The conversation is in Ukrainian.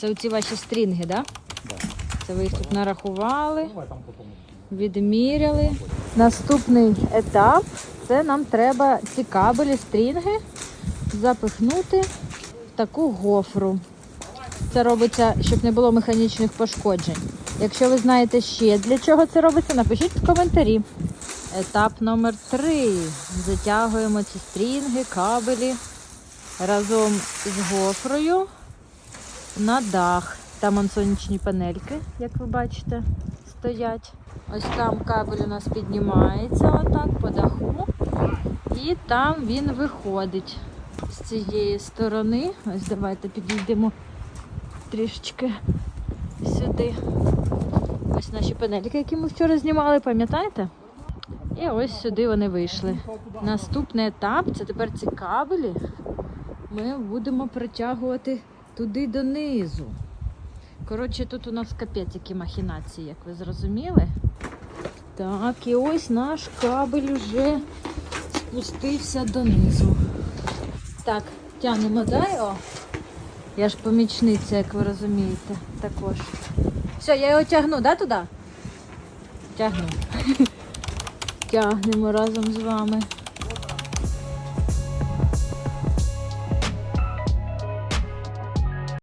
Це оці ваші стрінги, так? Да. Це ви їх тут нарахували, відміряли. Наступний етап це нам треба ці кабелі, стрінги запихнути в таку гофру. Це робиться, щоб не було механічних пошкоджень. Якщо ви знаєте ще для чого це робиться, напишіть в коментарі. Етап номер три. Затягуємо ці стрінги, кабелі разом з гофрою на дах. Там он сонячні панельки, як ви бачите, стоять. Ось там кабель у нас піднімається отак по даху. І там він виходить з цієї сторони. Ось давайте підійдемо трішечки сюди. Ось наші панельки, які ми вчора знімали, пам'ятаєте? І ось сюди вони вийшли. Наступний етап це тепер ці кабелі. Ми будемо притягувати туди донизу. Коротше, тут у нас капець які махінації, як ви зрозуміли. Так, і ось наш кабель вже спустився донизу. Так, тягнемо дай. О. Я ж помічниця, як ви розумієте, також. Все, я його тягну, да, туди? Тягну. Тягнемо разом з вами.